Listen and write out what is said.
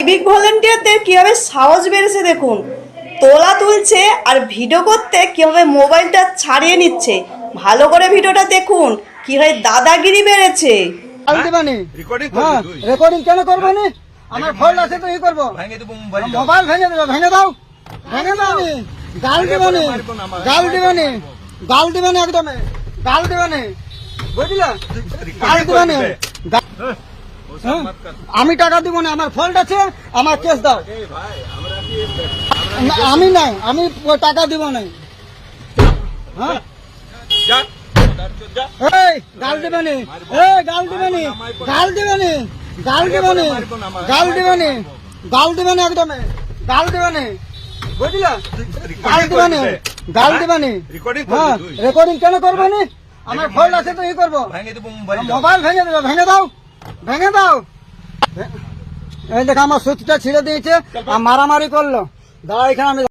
Civic ভলেন্টিয়ারদের কীভাবে সাহস বেড়েছে দেখুন। তোলা তুলছে আর ভিডিও করতে কীভাবে মোবাইলটা ছাড়িয়ে নিচ্ছে। ভালো করে ভিডিওটা দেখুন কীভাবে দাদাগিরি বেড়েছে। রেকর্ডিং হ্যাঁ করবি তুই? রেকর্ডিং কেন করব আমার ফোন আছে তো ই করব? ভেঙে দেবো মোবাইল মোবাইল ভেঙে দেবো ভেঙে দাও। ভেঙে দাও গাল দিবানি। গাল দিবানি। গাল দিবানি একদম। গাল দিবানি। বুঝলে? গাল দিবানি? আমি টাকা দিব না আমার ফল্ট আছে আমার কেস দাও। আমি নাই আমি টাকা দিব নাই। হ্যাঁ? গাল দিবেনি এই গাল দিবেনি গাল দিবেনি গাল দিবেনি গাল দিবেনি গাল দিবেনি একদম গাল দিবেনি বুঝলা? গাল দিবেনি গাল দিবেনি রেকর্ডিং হ্যাঁ রেকর্ডিং কেন করব নি? আমার ফোন আছে তো ই করব। মোবাইল ভেঙে দেবো ভেঙে দাও। ভেঙে দাও। এই দেখো আমার সুচটা ছিঁড়ে দিয়েছে আর মারামারি করল। দাঁড়া এখানে আমি